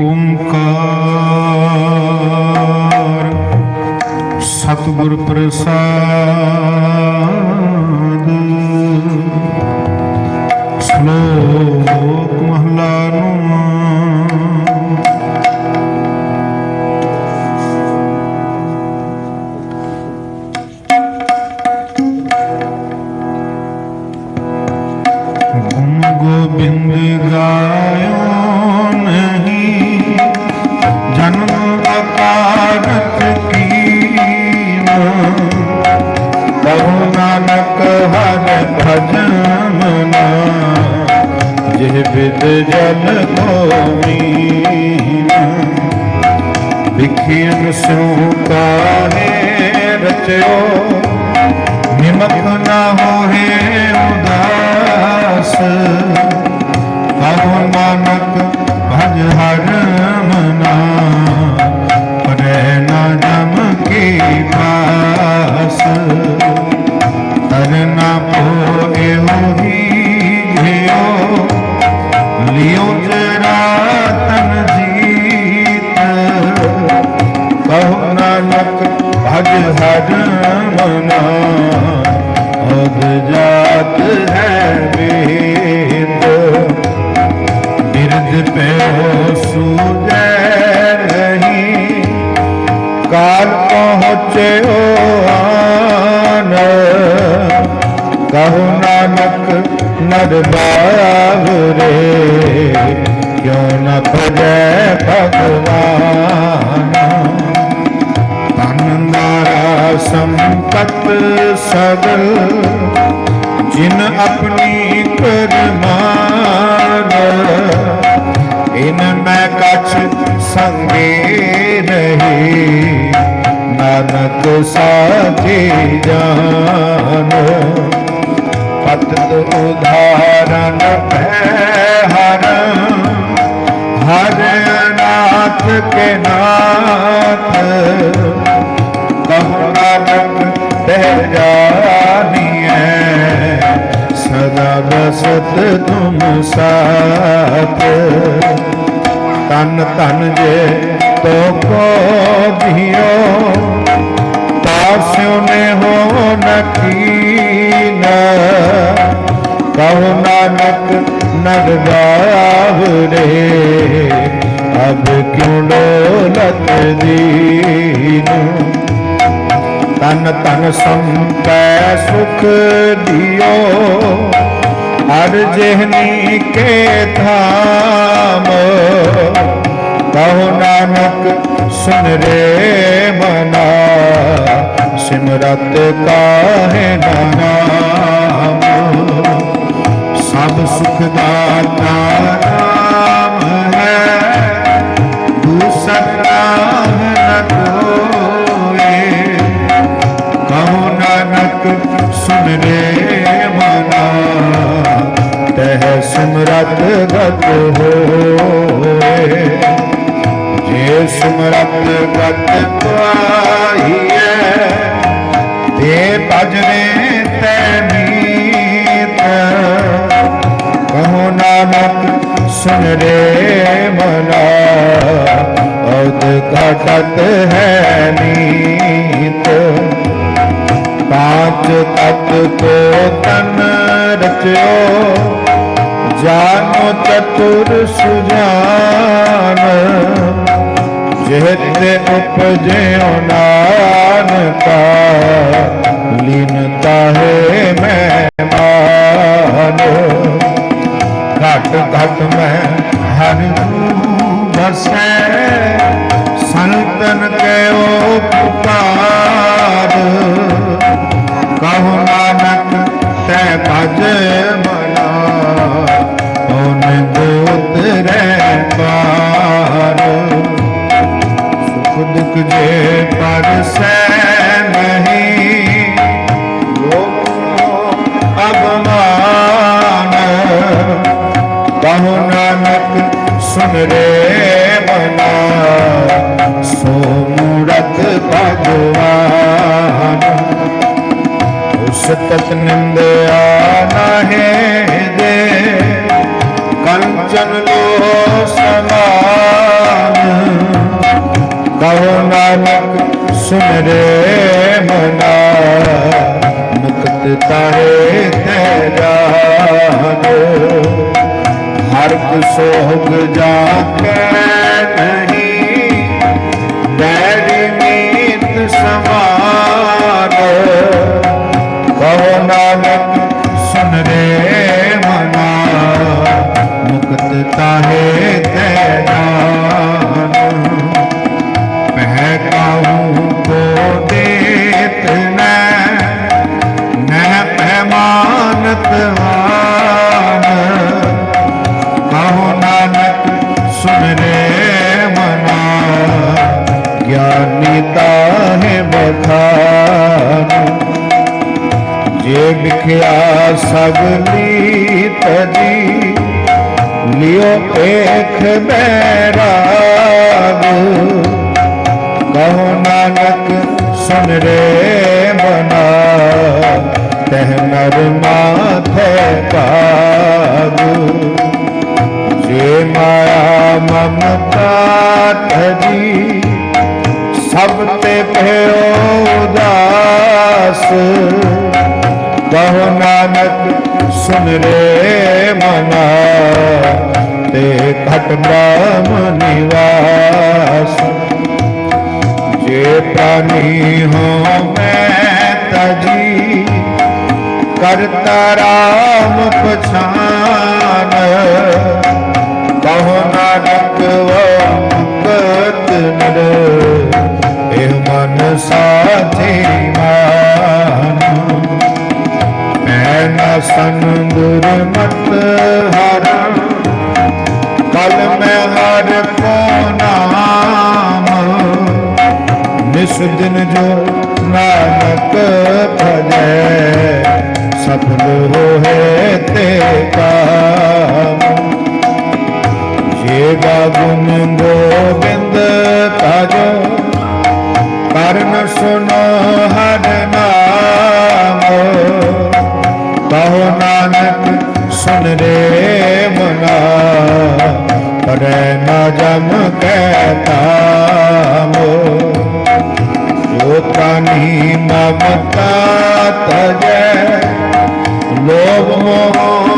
ਓੰਕਾਰ। ਸਤਿਗੁਰ ਪ੍ਰਸਾਦ ਵਿਖਿਆਨ ਸੋ ਕਾਹੇ ਰਚਿਓ। ਨਿਮਕ ਨਾ ਹੋਏ ਉਦਾਸ। ਕਹੋ ਨਾਨਕ ਭਜ ਹਰ ਮਨਾ। ਪਰੇ ਨਾ ਜਮ ਕੀ ਪਾਸ। ਤਰਨਾ ਪੋਏ ਭਜ ਹਰ ਮਨਾ। ਅਦ ਜਾਤ ਹੈ ਵੇਦ ਬਿਰਧ ਪੈ ਸੂਜੈ ਰਹੀ। ਕਾਲ ਪਹੁੰਚਿਓ ਆਨ। ਕਹੋ ਨਾਨਕ ਨਰ ਬਾਵਰੇ ਕਿਉ ਨ ਭਜੈ ਭਗਵਾਨ। ਤਨ ਸੰਪਤ ਸਗਲ, ਜਿਨ ਆਪਣੀ ਕਰਮਾਨ ਇਨ ਮੈਂ ਕਛ ਸੰਗੇ ਰਹੀ ਨਾਨਕ ਸਾਚੇ ਜਾਨ। ਪਤਤ ਉਧਾਰਨ ਭੈ ਹਰ ਹਰ ਨਾਥ ਕੇ ਨਾਥ। ਕਹੋ ਤਹਿ ਜਾਨੀਐ ਸਦਾ ਬਸਤ ਤੁਮ ਸਾਥ ਤਨ ਤਨ ਜੇ ਤੋ ਕੋ ਭਿਓ ਤਾਸਿਉ ਨੇ ਹੋ ਨਕੀਨ ਕਹੋ ਨਾਨਕ ਨਗ ਗਾਵਰੇ ਅਬ ਕਿਉ ਡੋਲਤ ਦੀਨ? ਤਨ ਤਨ ਸੰਪੈ ਸੁਖ ਦਿਓ। ਹਰ ਜਿਹਨੀ ਕੇ ਧਾਮ, ਕਹੋ ਨਾਨਕ ਸੁਨ ਰੇ ਮਨਾ। ਸਿਮਰਤ ਕਾਹੇ ਨਾਮ। ਸਭ ਸੁਖ ਦਾਤਾ ਤਹ ਗਤ ਹੋਏ। ਜੇ ਸਿਮਰਤ ਗਤ ਪਾਈਐ, ਤੇ ਭਜਨੇ ਤੈ ਮੀਤ। ਕਹੋ ਨਾਨਕ ਸੁਨ ਰੇ ਮਨਾ ਅਦ ਘਟਤ ਹੈ ਨੀਤ। ਪਾਂਚ ਤਤ ਕੋ ਤਨ ਰਚਿਓ ਜਾਨੋ ਚਤੁਰ ਸੁਜਾਨ, ਜਿਹਤੇ ਉਪਜਿਓ ਨਾਨਕਾ ਲੀਨਤਾ ਹੈ ਮਹਿਮਾਨ। ਘਟ ਘਟ ਮੈਂ ਹਰਿ ਬਸੈ ਸੰਤਨ ਕਹਿਓ ਪੁਕਾਰ ਕਹੋ ਨਾਨਕ, ਤੈ ਭਜ ਸੁਨਰੇ ਮਨਾ ਸੋ ਮੂਰਤ ਭਗਵਾਨ ਉਸ ਤਤ ਨਿੰਦਿਆ ਨਹਿ ਦੇ ਕੰਚਨ ਲੋ ਸਮਾਨ ਕਹੋ ਨਾਨਕ ਰੇ ਮਨਾ। ਮੁਕਤ ਤਾਰੇ ਤੈ ਜਾਨ ਹਰ ਕੋ ਸੋਗ ਜਾ ਕੇ ਨਹੀਂ। ਬੈਰੀ ਮੀਤ ਸਮਾਨ ਕਹੋ ਨਾਨਕ ਲਿਓ ਪੇਖ ਬੈਰਾਗ ਕਹੋ ਨਾਨਕ ਸੁਨ ਰੇ ਬਨਾ ਤਹ ਨਰ ਮਾਥੇ ਭਾਗ। ਜੇ ਮਾਇਆ ਮਮਤਾ ਤਜੀ ਸਭ ਤੇ ਭਇਓ ਉਦਾਸ। ਕਹੋ ਨਾਨਕ ਸੁਨ ਰੇ ਮਨਾ, ਤੇ ਘਟ ਬ੍ਰਹਮ ਨਿਵਾਸ। ਜੇ ਪ੍ਰਾਨੀ ਹੋ ਮੈਂ ਤਜੀ, ਕਰਤਾ ਰਾਮ ਪਛਾਨ। ਕਹੋ ਨਾਨਕ ਵਕਤ ਨਰ ਇਹ ਮਨ ਸਾਥੀ ਮਾਨ ਮੈਂ ਨਾ ਸੰਗੁਰ ਕਲ ਮੈਂ ਹਰ ਕੋ ਨਾਮ ਨਿਸ ਦਿਨ ਜੋ ਨਾਨਕ ਭਜੈ ਸਫਲ ਹੋਏ ਤੇ ਕਾਮ ਜੇ ਗੁਣ ਗੋਬਿੰਦ ਤਾਜੋ ਕਰਨ ਸੁਨੋ ਨਾਨਕ ਰੇ ਮਨਾ। ਕਰੈ ਨਾ ਜਮ ਕੈ ਤਾਮ। ਜੋ ਪ੍ਰਾਨੀ ਮਮਤਾ ਤਜੈ। ਲੋਭ ਮੋਹ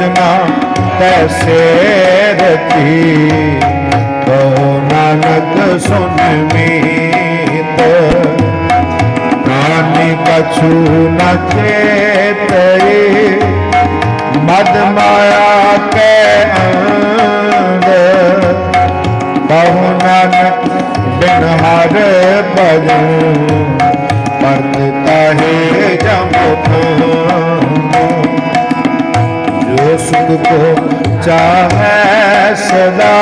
ਰਚਨਾ ਤੈਸੇ ਰਤੀ ਕਹੋ ਨਾਨਕ ਸੁਨ ਮੀਤ। ਪ੍ਰਾਨੀ ਕਛੂ ਨ ਚੇਤਈ। ਮਦ ਮਾਇਆ ਕੈ ਅੰਗ ਕਹੋ ਨਾਨਕ ਬਿਨ ਹਰ ਭਜਨ। ਸੁਖ ਕੋ ਚਾਹੈ ਸਦਾ।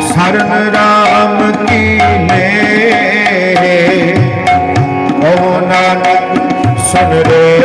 ਸਰਨ ਰਾਮ ਕੀ ਨੇ? ਓ ਨਾਨਕ ਸੁਨ ਰੇ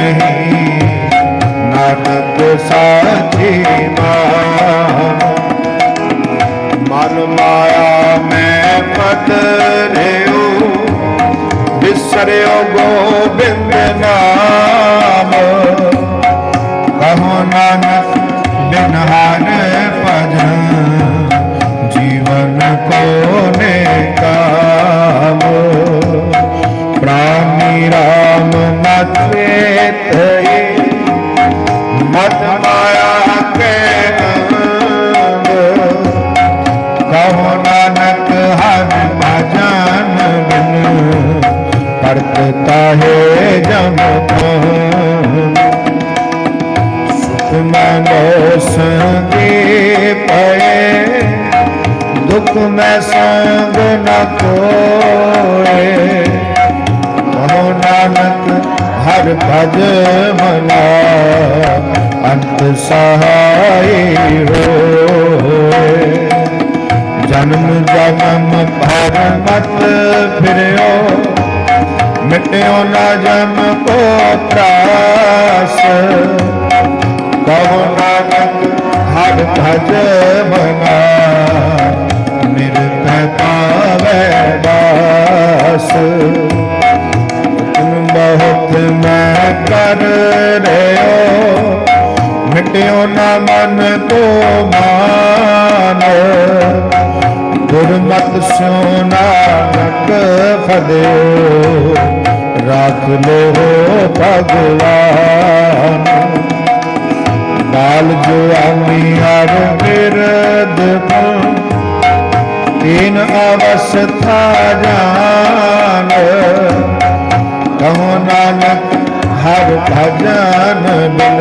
ਨਹੀਂ ਨਾਨਕ ਸਾਚੀ ਮਾਨ ਮਨ ਮਾਇਆ ਮੈਂ ਪਤ ਰਿਉ ਬਿਸਰਿਓ ਗੋਬਿੰਦ ਨਾਮ। ਰਾਮ ਮਤੇ ਭਜ ਮਨਾ, ਅੰਤ ਸਹਾਈ ਹੋਏ ਜਨਮ ਜਨਮ ਭਰ ਮਤ ਫਿਰਿਓ, ਮਿਟਿਓ ਨਾ ਜਮ ਕੋ ਤਰਾਸ ਕਹੋ ਨਾਨਕ, ਹਰ ਭਜ ਮਨਾ, ਨਿਰਭੈ ਪਾਵੈ ਬਾਸ ਤੁਮ ਬਹੁਤ ਮੈਂ ਕਰ ਰਿਓ ਮਿਟਿਓ ਨਾ ਮਨ ਕੋ ਮਾਨ। ਗੁਰਮਤਿ ਸਿਉ ਨਾਨਕ ਫਦਿਓ ਰਾਖ ਲੋ ਭਗਵਾਨ। ਬਾਲ ਜੋ ਆਮੀ ਹਰ ਬਿਰਦ ਪਉ। ਤੀਨ ਅਵਸਥਾ ਜਾਨ। ਕਹੋ ਨਾਨਕ ਹਰ ਭਜਨ ਬਿਨ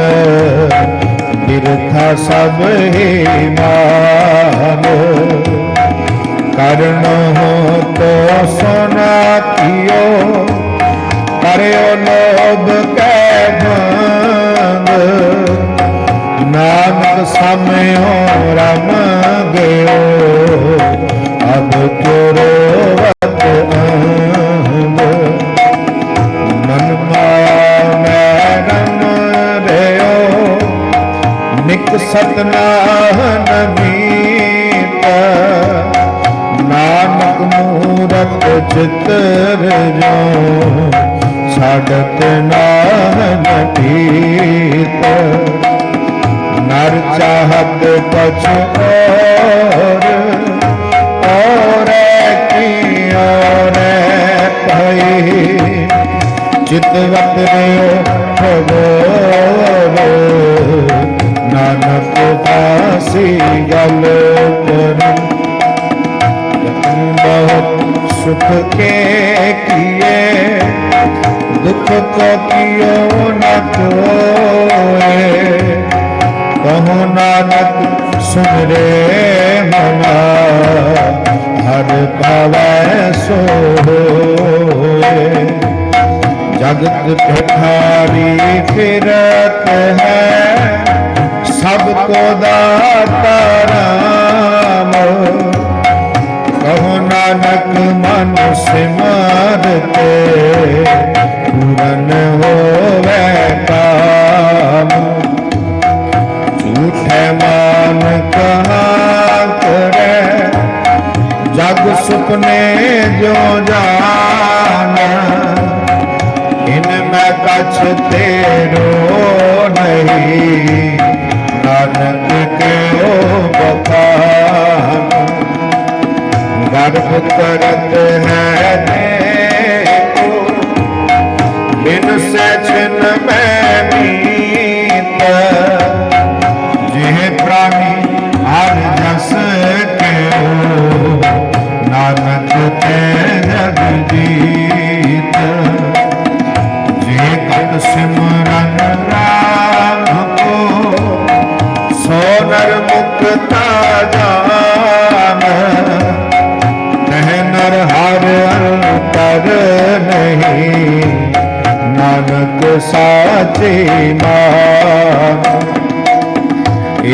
ਬਿਰਥਾ ਸਭ ਹੀ ਮਾਨ। ਕਰਨ ਹੋ ਤੋ ਸੋਨਾ ਕੀਓ, ਕਰਿਓ ਲੋਭ ਕੈ ਭੰਗ ਨਾਨਕ ਸਮਿਓ ਰਮ ਗਇਓ ਸਤਨਾਮ ਨਮੀਤ ਨਾਨਕ ਮੂਰਤ ਚਿਤਰ ਜੋ ਛੜਤ ਨਾਹਨ ਪੀਤ ਨਰ ਚਾਹਤ ਪਛ ਔਰ ਔਰ ਕੀ ਔਰ ਪਈ ਚਿਤਵਤ ਰਿਓ ਭਗੋ ਪਾਸੀ ਗਲ ਕਰ। ਬਹੁਤ ਸੁਖ ਕੇ ਕੀਏ, ਦੁੱਖ ਕੋ ਕੀਓ ਨ ਕੋਏ ਕਹੋ ਨਾਨਕ ਸੁਨ ਮਨਾ, ਹਰ ਪਾਵੈ ਸੋਏ। ਜਗਤ ਭਿਖਾਰੀ ਫਿਰਤ ਹੈ ਸਭ ਕੋ ਦਾਤਾ ਰਾਮ।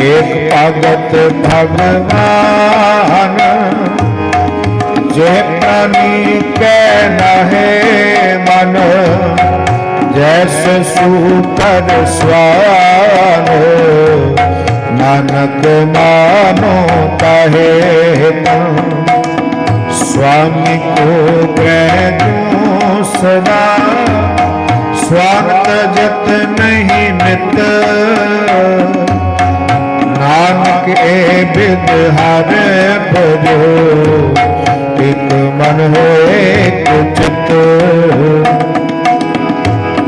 एक भगत भगवान जय प्राणी के नहे मन जैस सूकर स्वान नानक मानो कहे स्वामी को ग्रह सदा स्वार्थ जत नहीं मित्र ਨਾਨਕ ਏ ਬਿਦ ਹਰ ਭਜੋ ਤਿਤ ਮਨ ਹੋਏ ਕੁਚਿਤ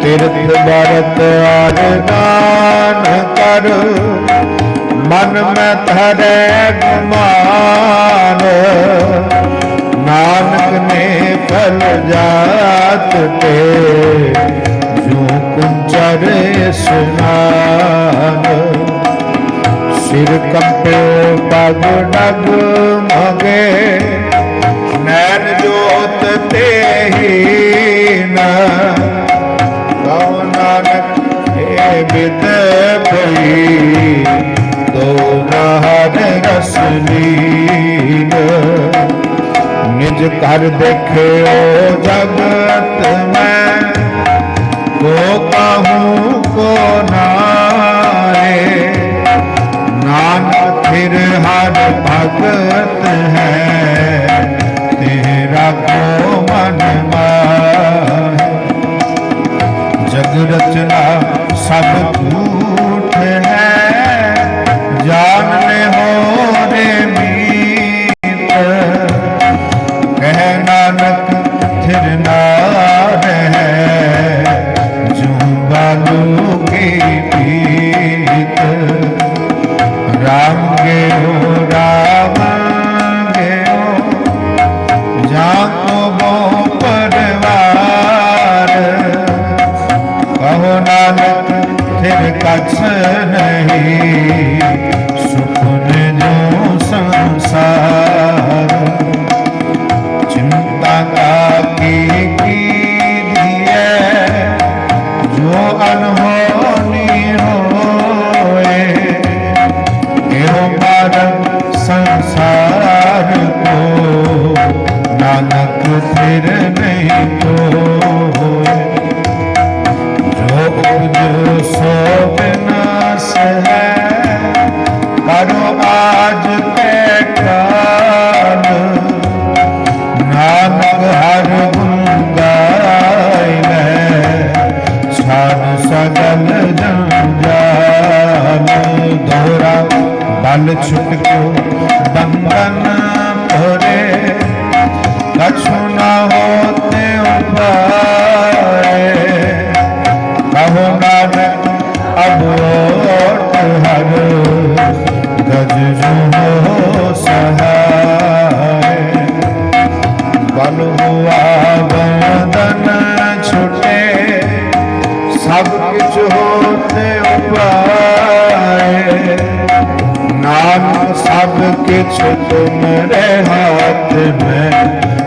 ਤਿਰਥ ਬਰਤ ਆਰਦਾਨ ਕਰ, ਮਨ ਮੈਂ ਧਰੈ ਗੁਮਾਨ। ਨਾਨਕ ਨੇ ਫਲ ਜਾਤ ਤੇ, ਜੂ ਕੁੰਚਰ ਸੁਨਾਨ। ਸਿਰ ਕੰਪਿਓ ਪਗ ਨਗ ਮਗੇ। ਨੈਣ ਜੋਤ ਤੇ ਨਾ ਕਉ ਨਾਨਕ ਏ ਬਿਦ ਪਈ ਦੋ ਨਹਰ ਰਸਲੀਨ ਨਿਜ ਕਰ ਦੇਖਿਓ ਜਗਤ ਭਗਤ ਹੈ ਤੇਰਾ ਕੋ ਮਨ ਮਾਹੇ। ਜਗ ਰਚਨਾ ਬਲ ਛੁਟਕੋ ਬੰਧਨ ਭਰੇ ਕਛੁ ਨਾ ਹੋਤੇ ਉਪਾਏ ਕਹੋ ਨਾਨਕ ਅਬ ਸਭ ਕਿਛ ਤੁਮਰੇ ਹਾਥ ਮੈਂ।